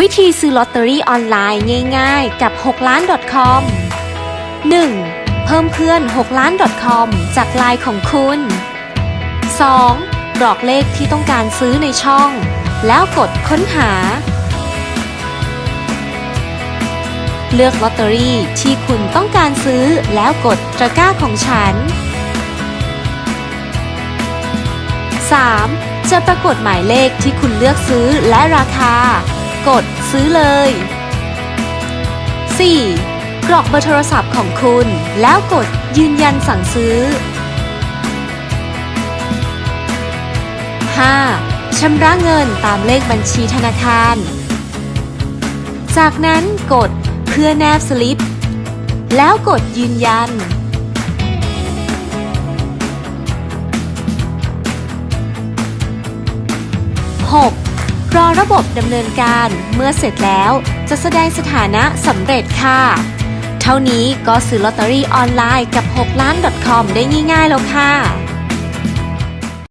วิธีซื้อลอตเตอรี่ออนไลน์ง่ายๆ กับ 6 ล้าน .com 1. เพิ่มเพื่อน 6 ล้าน .com จากไลน์ของคุณ 2. กรอกเลขที่ต้องการซื้อในช่อง แล้วกดค้นหา เลือกลอตเตอรี่ที่คุณต้องการซื้อแล้วกดตะกร้าของฉัน 3. จะปรากฏหมายเลขที่คุณเลือกซื้อและราคา กดซื้อเลย 4. กรอกเบอร์โทรศัพท์ของคุณ แล้วกดยืนยันสั่งซื้อ 5. ชำระเงินตามเลขบัญชีธนาคาร จากนั้นกดเพื่อแนบสลิป แล้วกดยืนยัน 6. รอระบบดำเนินการเมื่อเสร็จแล้วจะแสดงสถานะสำเร็จค่ะ เท่านี้ก็ซื้อลอตเตอรี่ออนไลน์กับ 6 ล้าน .com ได้ง่ายๆแล้วค่ะ